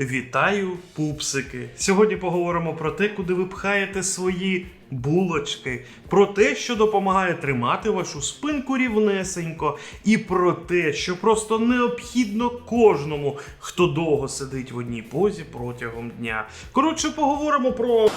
Вітаю, пупсики! Сьогодні поговоримо про те, куди ви пхаєте свої булочки, про те, що допомагає тримати вашу спинку рівнесенько, і про те, що просто необхідно кожному, хто довго сидить в одній позі протягом дня. Коротше, поговоримо про.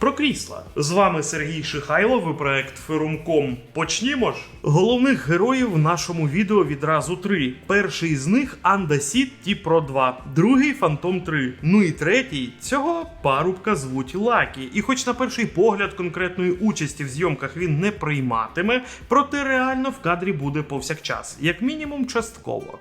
Про крісла. З вами Сергій Шихайлов і проект Ферумком. Почнімо ж. Головних героїв в нашому відео відразу три. Перший з них Андасіт Ті Про 2, другий Фантом 3. Ну і третій цього парубка звуть Лакі. І хоч на перший погляд конкретної участі в зйомках він не прийматиме, проте реально в кадрі буде повсякчас, як мінімум частково.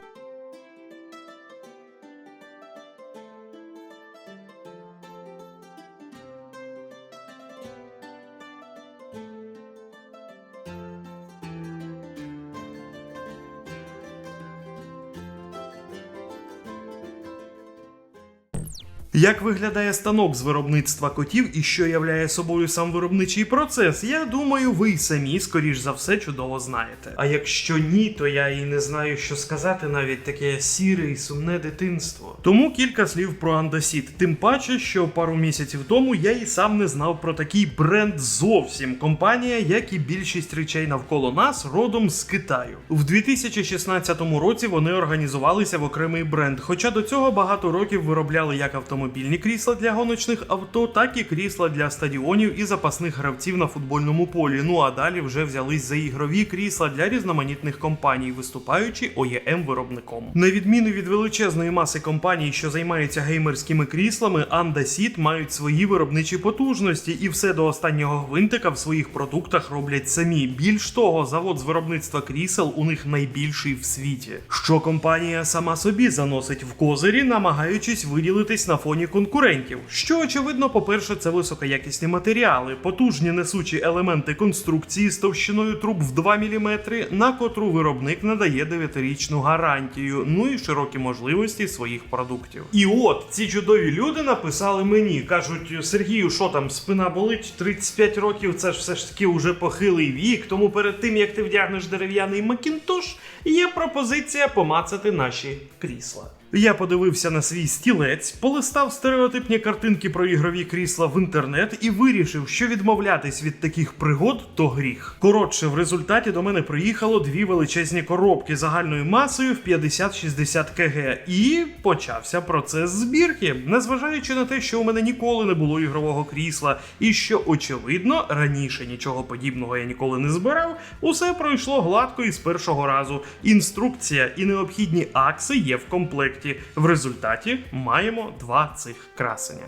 Як виглядає станок з виробництва котів і що являє собою сам виробничий процес, я думаю, ви самі, скоріш за все, чудово знаєте. А якщо ні, то я і не знаю, що сказати навіть таке сіре і сумне дитинство. Тому кілька слів про Андасіт. Тим паче, що пару місяців тому я і сам не знав про такий бренд зовсім. Компанія, як і більшість речей навколо нас, родом з Китаю. В 2016 році вони організувалися в окремий бренд, хоча до цього багато років виробляли як автомобільні крісла для гоночних авто, так і крісла для стадіонів і запасних гравців на футбольному полі. Ну а далі вже взялись за ігрові крісла для різноманітних компаній, виступаючи OEM виробником. На відміну від величезної маси компаній, що займаються геймерськими кріслами, Anda Seat мають свої виробничі потужності, і все до останнього гвинтика в своїх продуктах роблять самі. Більш того, завод з виробництва крісел у них найбільший в світі. Що компанія сама собі заносить в козирі, намагаючись виділитись на фоні конкурентів. Що очевидно, по-перше, це високоякісні матеріали, потужні несучі елементи конструкції з товщиною труб в 2 мм, на котру виробник надає 9-річну гарантію, ну і широкі можливості своїх продуктів. І от ці чудові люди написали мені, кажуть: Сергію, що там, спина болить 35 років, це ж все ж таки уже похилий вік. Тому перед тим як ти вдягнеш дерев'яний макінтош, є пропозиція помацати наші крісла. Я подивився на свій стілець, полистав стереотипні картинки про ігрові крісла в інтернет і вирішив, що відмовлятись від таких пригод то гріх. Коротше, в результаті до мене приїхало дві величезні коробки загальною масою в 50-60 кг, і почався процес збірки, незважаючи на те, що у мене ніколи не було ігрового крісла, і що очевидно раніше нічого подібного я ніколи не збирав. Усе пройшло гладко і з першого разу. Інструкція і необхідні акси є в комплекті. В результаті маємо два цих красення.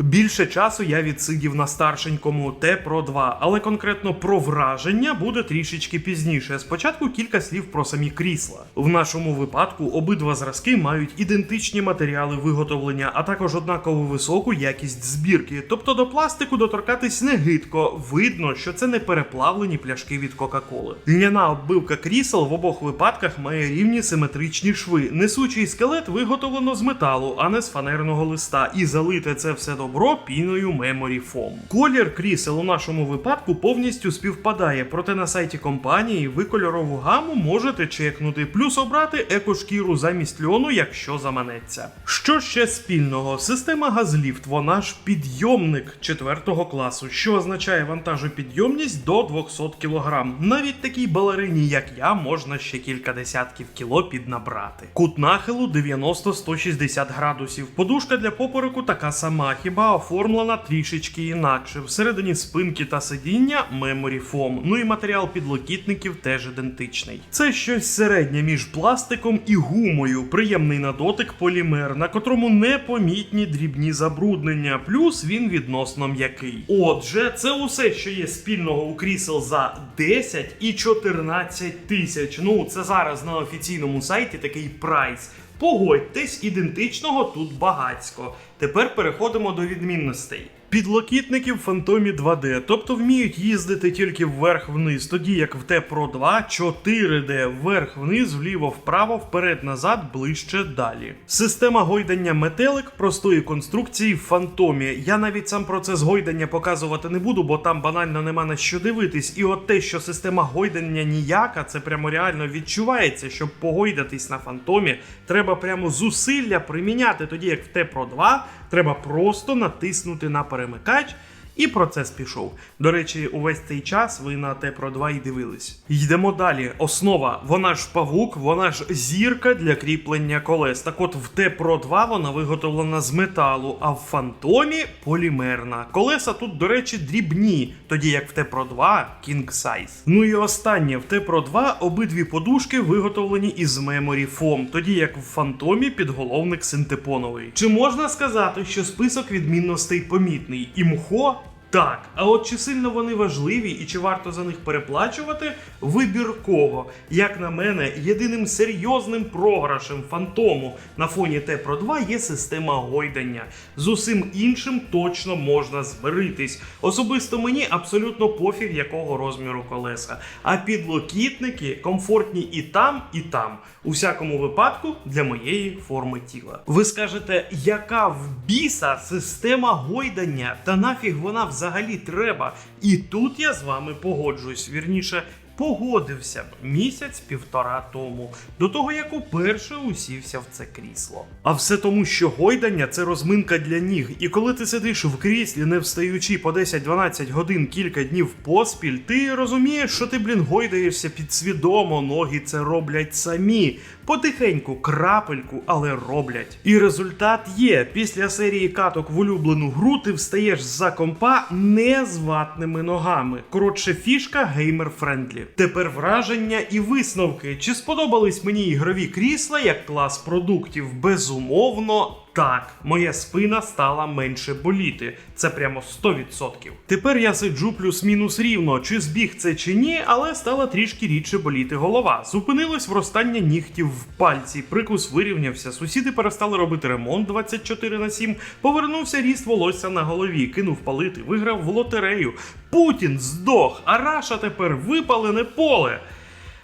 Більше часу я відсидів на старшенькому Т про 2, але конкретно про враження буде трішечки пізніше. Спочатку кілька слів про самі крісла. В нашому випадку обидва зразки мають ідентичні матеріали виготовлення, а також однаково високу якість збірки. Тобто до пластику доторкатись не гидко. Видно, що це не переплавлені пляшки від Кока-Коли. Льняна оббивка крісел в обох випадках має рівні симетричні шви. Несучий скелет виготовлено з металу, а не з фанерного листа, і залите це все добро піною Memory Foam. Колір крісел у нашому випадку повністю співпадає, проте на сайті компанії ви кольорову гаму можете чекнути, плюс обрати екошкіру замість льону, якщо заманеться. Що ще спільного? Система газліфт, вона ж підйомник 4 класу, що означає вантажопідйомність до 200 кг. Навіть такій балерині, як я, можна ще кілька десятків кіло піднабрати. Кут нахилу 90-160 градусів. Подушка для попереку така сама, хіба оформлена трішечки інакше. Всередині спинки та сидіння Memory Foam. Ну і матеріал підлокітників теж ідентичний. Це щось середнє між пластиком і гумою. Приємний на дотик полімер, на котрому непомітні дрібні забруднення. Плюс він відносно м'який. Отже, це усе, що є спільного у крісел за 10 і 14 тисяч. Ну, це зараз на офіційному сайті такий прайс. Погодьтесь, ідентичного тут багацько. Тепер переходимо до відмінностей. Підлокітники в Фантомі 2D, тобто вміють їздити тільки вверх-вниз, тоді як в T-Pro 2 4D вверх-вниз, вліво-вправо, вперед-назад, ближче далі. Система гойдання метелик простої конструкції в Фантомі. Я навіть сам процес гойдання показувати не буду, бо там банально нема на що дивитись. І от те, що система гойдання ніяка, це прямо реально відчувається. Щоб погойдатись на фантомі, треба прямо зусилля приміняти, тоді як в T-Pro 2 треба просто натиснути на перемикач. І процес пішов. До речі, увесь цей час ви на T-Pro 2 і дивились. Йдемо далі. Основа, вона ж павук, вона ж зірка для кріплення колес. Так от в T-Pro 2 вона виготовлена з металу, а в Фантомі полімерна. Колеса тут, до речі, дрібні, тоді як в T-Pro 2 King Size. Ну і останнє, в T-Pro 2 обидві подушки виготовлені із Memory Foam, тоді як в Фантомі підголовник синтепоновий. Чи можна сказати, що список відмінностей помітний? Імхо так, а от чи сильно вони важливі і чи варто за них переплачувати? Вибірково. Як на мене, єдиним серйозним програшем фантому на фоні T-Pro 2 є система гойдання. З усім іншим точно можна змиритись. Особисто мені абсолютно пофіг якого розміру колеса. А підлокітники комфортні і там, і там. У всякому випадку для моєї форми тіла. Ви скажете, яка в біса система гойдання? Та нафіг вона взагалі треба? І тут я з вами погоджуюсь. Вірніше, погодився б місяць-півтора тому, до того як уперше усівся в це крісло. А все тому, що гойдання це розминка для ніг. І коли ти сидиш в кріслі, не встаючи по 10-12 годин кілька днів поспіль, ти розумієш, що ти, блін, гойдаєшся підсвідомо, ноги це роблять самі. Потихеньку, крапельку, але роблять. І результат є. Після серії каток в улюблену гру ти встаєш за компа не з ватними ногами. Коротше, фішка геймер френдлі. Тепер враження і висновки. Чи сподобались мені ігрові крісла як клас продуктів? Безумовно. Так, моя спина стала менше боліти. Це прямо 100%. Тепер я сиджу плюс-мінус рівно, чи збіг це чи ні, але стала трішки рідше боліти голова. Зупинилось вростання нігтів в пальці, прикус вирівнявся, сусіди перестали робити ремонт 24 на 7, повернувся ріст волосся на голові, кинув палити, виграв в лотерею. Путін здох, а Раша тепер випалене поле.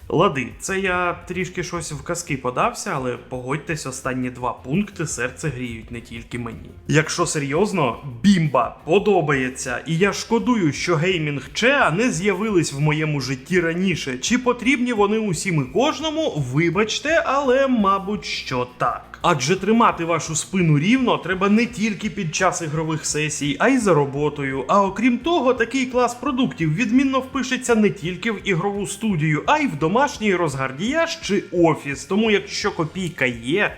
Лади, це я трішки щось в казки подався, але погодьтесь, останні два пункти серце гріють не тільки мені. Якщо серйозно, бімба подобається, і я шкодую, що геймінг Чеа не з'явились в моєму житті раніше. Чи потрібні вони усім і кожному? Вибачте, але мабуть, що так. Адже тримати вашу спину рівно треба не тільки під час ігрових сесій, а й за роботою. А окрім того, такий клас продуктів відмінно впишеться не тільки в ігрову студію, а й в домашній розгардіяж чи офіс. Тому якщо копійка є,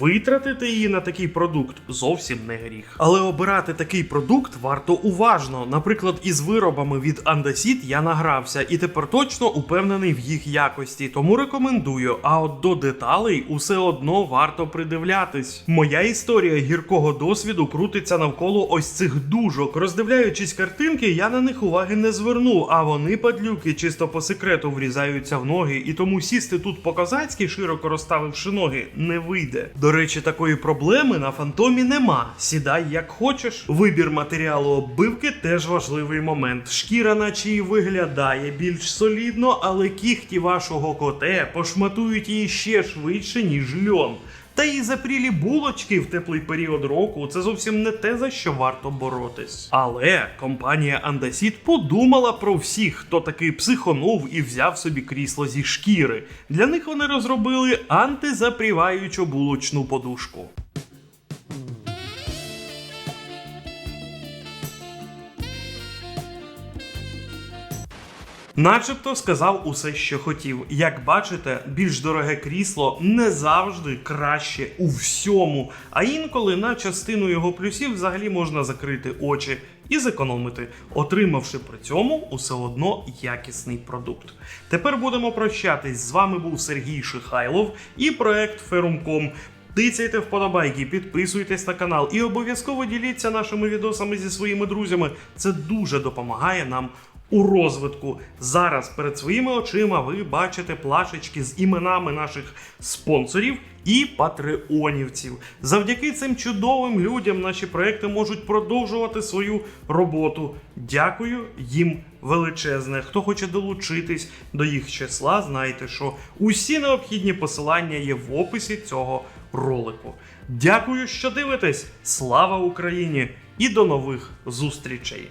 витратити її на такий продукт зовсім не гріх. Але обирати такий продукт варто уважно. Наприклад, із виробами від Andasit я награвся і тепер точно упевнений в їх якості, тому рекомендую. А от до деталей усе одно варто придивлятись. Моя історія гіркого досвіду крутиться навколо ось цих дужок. Роздивляючись картинки, я на них уваги не зверну, а вони, падлюки, чисто по секрету врізаються в ноги, і тому сісти тут по-козацьки, широко розставивши ноги, не вийде. До речі, такої проблеми на фантомі нема. Сідай як хочеш. Вибір матеріалу оббивки теж важливий момент. Шкіра, наче і виглядає більш солідно, але кіхті вашого коте пошматують її ще швидше, ніж льон. Та і запрілі булочки в теплий період року це зовсім не те, за що варто боротись. Але компанія Andasit подумала про всіх, хто таки психонув і взяв собі крісло зі шкіри. Для них вони розробили антизапріваючу булочну подушку. Начебто сказав усе, що хотів. Як бачите, більш дороге крісло не завжди краще у всьому, а інколи на частину його плюсів взагалі можна закрити очі і зекономити, отримавши при цьому усе одно якісний продукт. Тепер будемо прощатись. З вами був Сергій Шихайлов і проект Ферум.ком. Тицяйте вподобайки, підписуйтесь на канал і обов'язково діліться нашими відосами зі своїми друзями. Це дуже допомагає нам у розвитку. Зараз перед своїми очима ви бачите плашечки з іменами наших спонсорів і патреонівців. Завдяки цим чудовим людям наші проекти можуть продовжувати свою роботу. Дякую їм величезне. Хто хоче долучитись до їх числа, знайте, що усі необхідні посилання є в описі цього ролику. Дякую, що дивитесь! Слава Україні! І до нових зустрічей!